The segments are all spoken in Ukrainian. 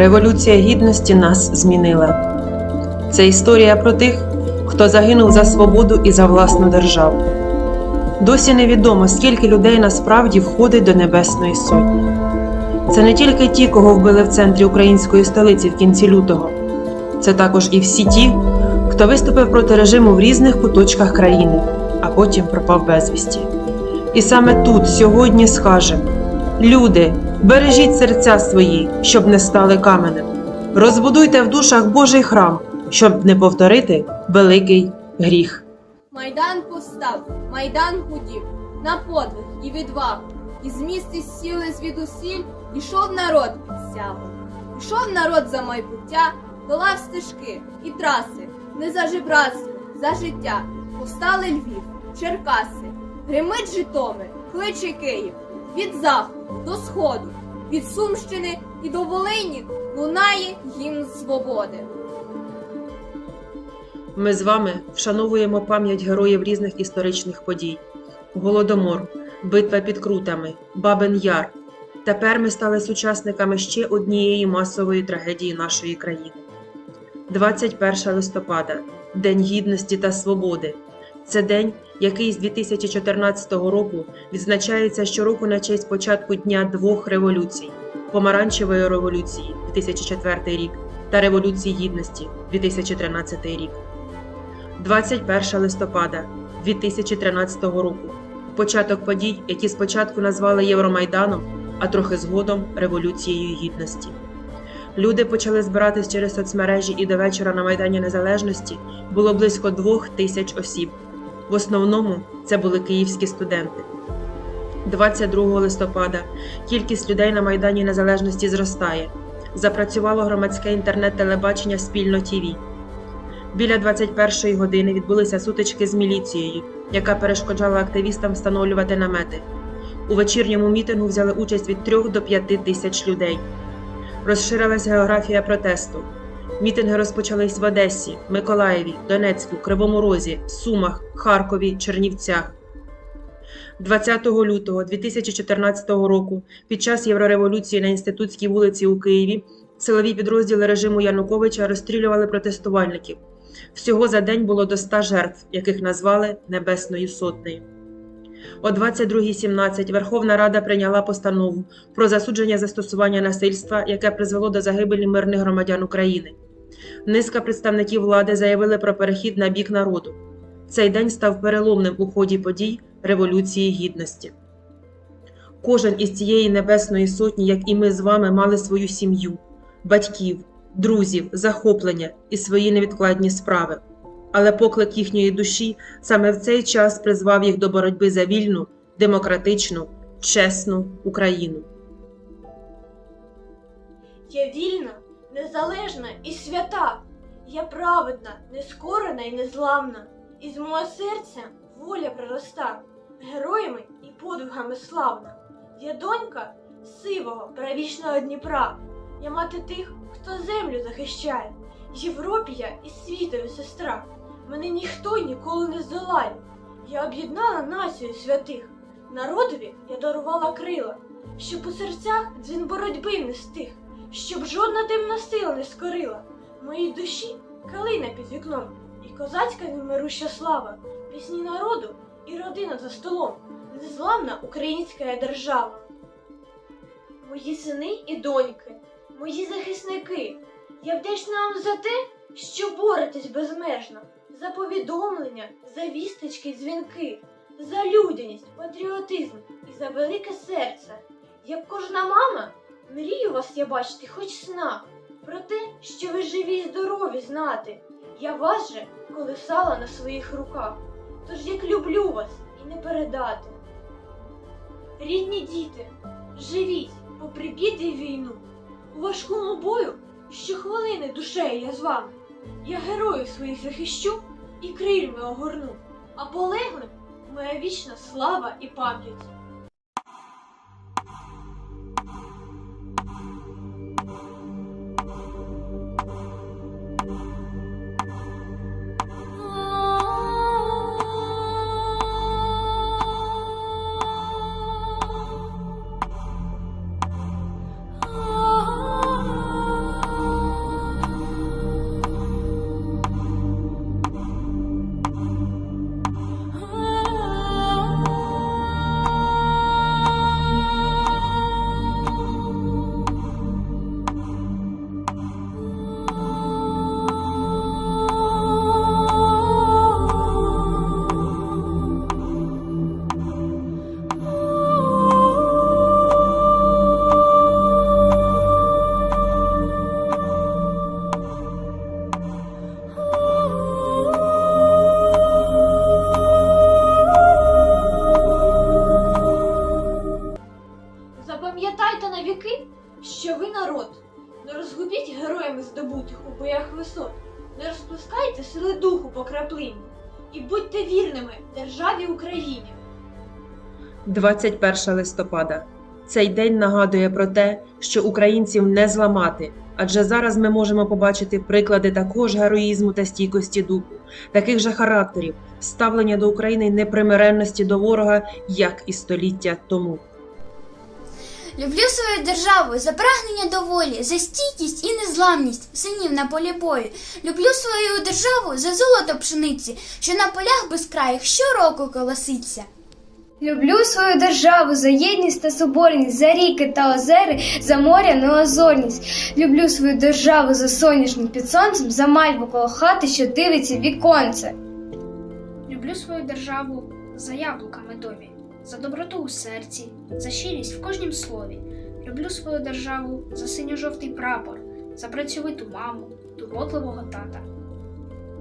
Революція гідності нас змінила. Це історія про тих, хто загинув за свободу і за власну державу. Досі невідомо, скільки людей насправді входить до Небесної Сотні. Це не тільки ті, кого вбили в центрі української столиці в кінці лютого, це також і всі ті, хто виступив проти режиму в різних куточках країни, а потім пропав безвісті. І саме тут сьогодні скажемо: люди, бережіть серця свої, щоб не стали каменем. Розбудуйте в душах Божий храм, щоб не повторити великий гріх. Майдан повстав, майдан гудів, на подвиг і відвагу. І з міст і сіли звідусіль, ішов народ під сягу. Ішов народ за майбуття, долав стежки і траси, не за жебратство, за життя. Повстали Львів, Черкаси, гримить Житомир, кличе Київ. Від заходу до сходу, від Сумщини і до Волині лунає гімн свободи. Ми з вами вшановуємо пам'ять героїв різних історичних подій: Голодомор, битва під Крутами, Бабин Яр. Тепер ми стали сучасниками ще однієї масової трагедії нашої країни. 21 листопада День Гідності та Свободи. Це день, який з 2014 року відзначається щороку на честь початку дня двох революцій: Помаранчевої революції 2004 рік та Революції Гідності 2013 рік. 21 листопада 2013 року. Початок подій, які спочатку назвали Євромайданом, а трохи згодом Революцією Гідності. Люди почали збиратись через соцмережі і до вечора на Майдані Незалежності було близько двох тисяч осіб. В основному це були київські студенти. 22 листопада кількість людей на Майдані Незалежності зростає. Запрацювало громадське інтернет-телебачення Спільно ТІВІ. Біля 21-ї години відбулися сутички з міліцією, яка перешкоджала активістам встановлювати намети. У вечірньому мітингу взяли участь від 3 до 5 тисяч людей. Розширилась географія протесту. Мітинги розпочались в Одесі, Миколаєві, Донецьку, Кривому Розі, Сумах, Харкові, Чернівцях. 20 лютого 2014 року під час Єврореволюції на Інститутській вулиці у Києві силові підрозділи режиму Януковича розстрілювали протестувальників. Всього за день було до 100 жертв, яких назвали Небесною Сотнею. О 22.17 Верховна Рада прийняла постанову про засудження застосування насильства, яке призвело до загибелі мирних громадян України. Низка представників влади заявили про перехід на бік народу. Цей день став переломним у ході подій Революції Гідності. Кожен із цієї небесної сотні, як і ми з вами, мали свою сім'ю, батьків, друзів, захоплення і свої невідкладні справи. Але поклик їхньої душі саме в цей час призвав їх до боротьби за вільну, демократичну, чесну Україну. Я вільна, незалежна і свята. Я праведна, нескорена і незламна. Із мого серця воля пророста, героями і подвигами славна. Я донька сивого, правічного Дніпра. Я мати тих, хто землю захищає. Європі я і світові сестра. Мене ніхто ніколи не здолає. Я об'єднала націю святих. Народові я дарувала крила, щоб у серцях дзвін боротьби не стих, щоб жодна темна сила не скорила. Моїй душі калина під вікном, і козацька немируща слава, пісні народу і родина за столом, незламна українська держава. Мої сини і доньки, мої захисники, я вдячна вам за те, що боретесь безмежно, за повідомлення, за вісточки й дзвінки, за людяність, патріотизм і за велике серце. Як кожна мама, мрію вас я бачити хоч в снах, про те, що ви живі й здорові знати. Я вас же колисала на своїх руках, тож як люблю вас і не передати. Рідні діти, живіть, попри біди й війну, у важкому бою щохвилини душею я з вами. Я героїв своїх захищу і крильми огорну, а полеглим моя вічна слава і пам'ять. ви народ, не розгубіть героями здобутих у боях висот, не розпускайте сили духу по краплині і будьте вірними державі Україні. 21 листопада. Цей день нагадує про те, що українців не зламати, адже зараз ми можемо побачити приклади також героїзму та стійкості духу, таких же характерів, ставлення до України непримиренності до ворога, як і століття тому. Люблю свою державу за прагнення до волі, за стійкість і незламність синів на полі бою. Люблю свою державу за золото пшениці, що на полях безкраїх щороку колоситься. Люблю свою державу за єдність та соборність, за ріки та озери, за моря неозорність. Люблю свою державу за соняшник під сонцем, за мальву коло хати, що дивиться віконце. Люблю свою державу за яблука медові, за доброту у серці, за щирість в кожнім слові. Люблю свою державу за синьо-жовтий прапор, за працьовиту маму, турботливого тата.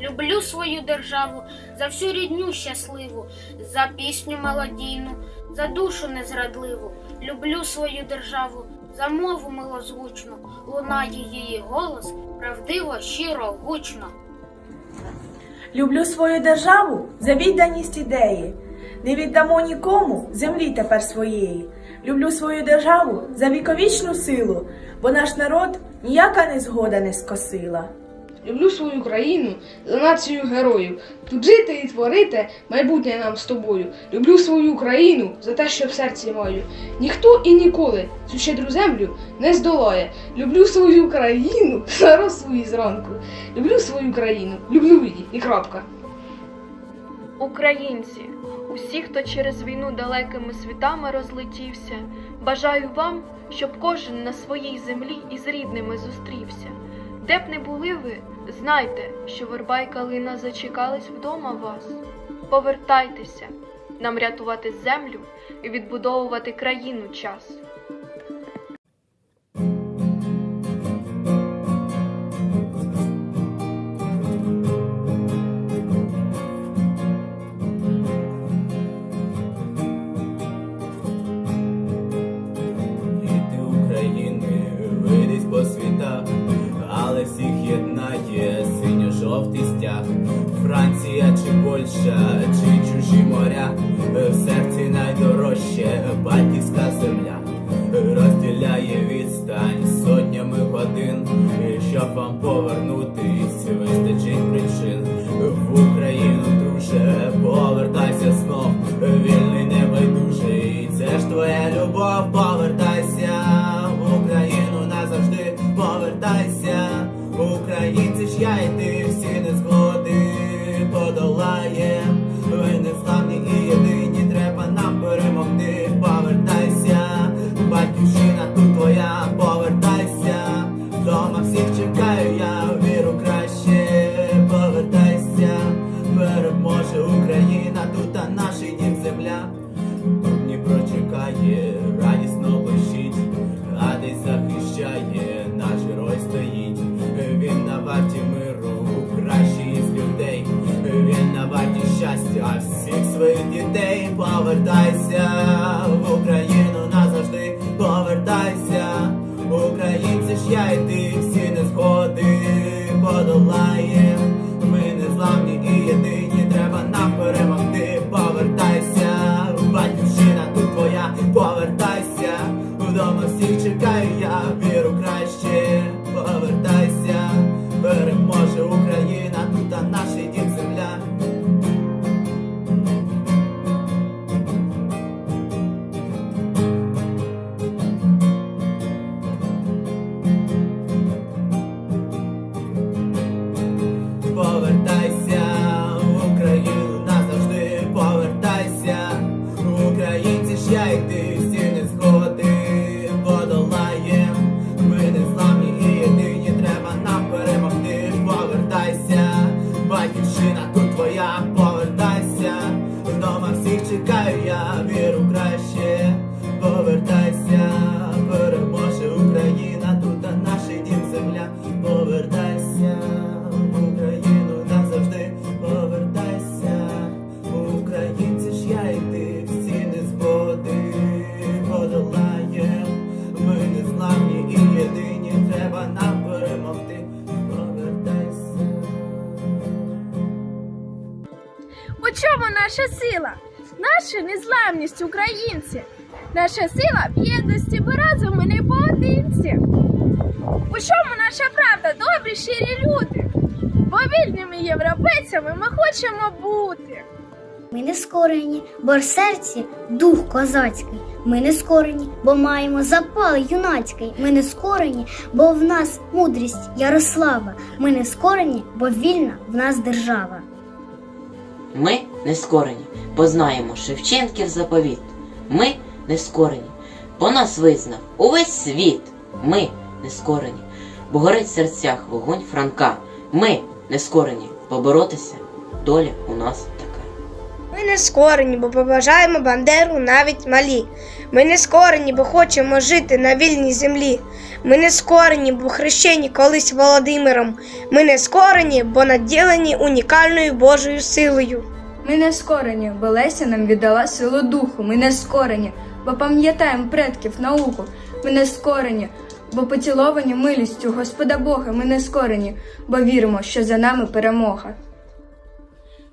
Люблю свою державу за всю рідню щасливу, за пісню мелодійну, за душу незрадливу. Люблю свою державу за мову милозвучну, лунає її голос, правдиво, щиро, гучно. Люблю свою державу за відданість ідеї. Не віддамо нікому землі тепер своєї. Люблю свою державу за віковічну силу, бо наш народ ніяка незгода не скосила. Люблю свою країну за націю героїв. Тут жити і творити майбутнє нам з тобою. Люблю свою країну за те, що в серці маю. Ніхто і ніколи цю щедру землю не здолає. Люблю свою країну за росу і зранку. Люблю свою країну, люблю її і крапка. Українці, усі, хто через війну далекими світами розлетівся, бажаю вам, щоб кожен на своїй землі із рідними зустрівся. Де б не були ви, знайте, що верба й калина зачекались вдома вас. Повертайтеся, нам рятувати землю і відбудовувати країну час. В серці найдорожче батьківська земля. Розділяє відстань сотнями годин, щоб вам повернутись, вистачить причин. В Україну, друже, повертайся знов, вільний небайдужий, це ж твоя любов, повертайся в Україну назавжди, повертайся, українці ж я і ти всі незгоди подолаєм. Щастя всіх своїх дітей. Повертайся в Україну назавжди, повертайся, українці ж я і ти всі незгоди подолаєм. Ми не зламні і єдині, треба нам перемогти. Повертайся, батьківщина тут твоя, повертайся, вдома всіх чекаю, я like. Наша сила? Наша незламність українці. Наша сила в єдності, бо разом ми не поодинці. У чому наша правда, добрі щирі люди? Бо вільними європейцями ми хочемо бути. Ми не скорені, бо в серці дух козацький. Ми не скорені, бо маємо запал юнацький. Ми не скорені, бо в нас мудрість Ярослава. Ми не скорені, бо вільна в нас держава. Ми не скорені, бо знаємо Шевченків заповіт. Ми не скорені, бо нас визнав увесь світ. Ми не скорені, бо горить в серцях вогонь Франка. Ми не скорені, поборотися доля у нас така. Ми не скорені, бо побажаємо Бандеру навіть малі. Ми не скорені, бо хочемо жити на вільній землі. Ми не скорені, бо хрещені колись Володимиром. Ми не скорені, бо наділені унікальною Божою силою. Ми не скорені, бо Леся нам віддала силу духу. Ми не скорені, бо пам'ятаємо предків науку. Ми не скорені, бо поціловані милістю Господа Бога. Ми не скорені, бо віримо, що за нами перемога.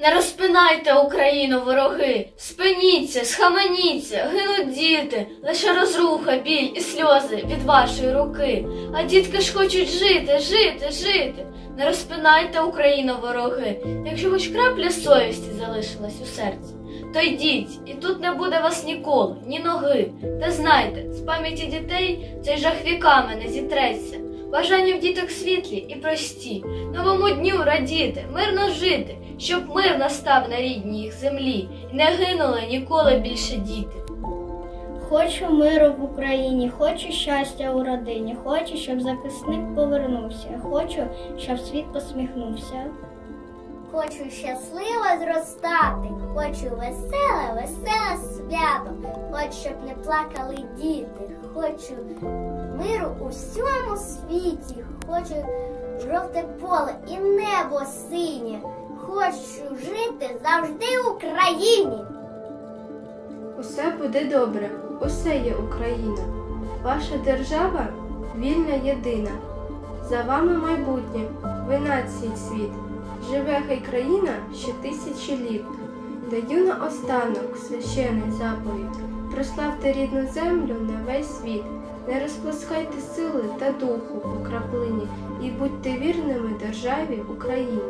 Не розпинайте Україну, вороги, спиніться, схаменіться, гинуть діти, лише розруха, біль і сльози від вашої руки. А дітки ж хочуть жити, жити, жити. Не розпинайте Україну, вороги, якщо хоч крапля совісті залишилась у серці. То йдіть, і тут не буде вас ніколи, ні ноги. Та знайте, з пам'яті дітей цей жах віками не зітреться. Бажання в діток світлі і прості, новому дню радіти, мирно жити, щоб мир настав на рідній їх землі, і не гинули ніколи більше діти. Хочу миру в Україні, хочу щастя у родині, хочу, щоб захисник повернувся, хочу, щоб світ посміхнувся. Хочу щасливо зростати, хочу веселе, веселе свято, хочу, щоб не плакали діти, хочу миру у всьому світі, хочу жовте поле і небо синє, хочу жити завжди в Україні. Усе буде добре, усе є Україна. Ваша держава вільна єдина. За вами майбутнє, ви нації світ. Живе хай країна ще тисячі літ. Даю на останок священий заповідь. Прославте рідну землю на весь світ. Не розплескайте сили та духу у краплині і будьте вірними державі Україні.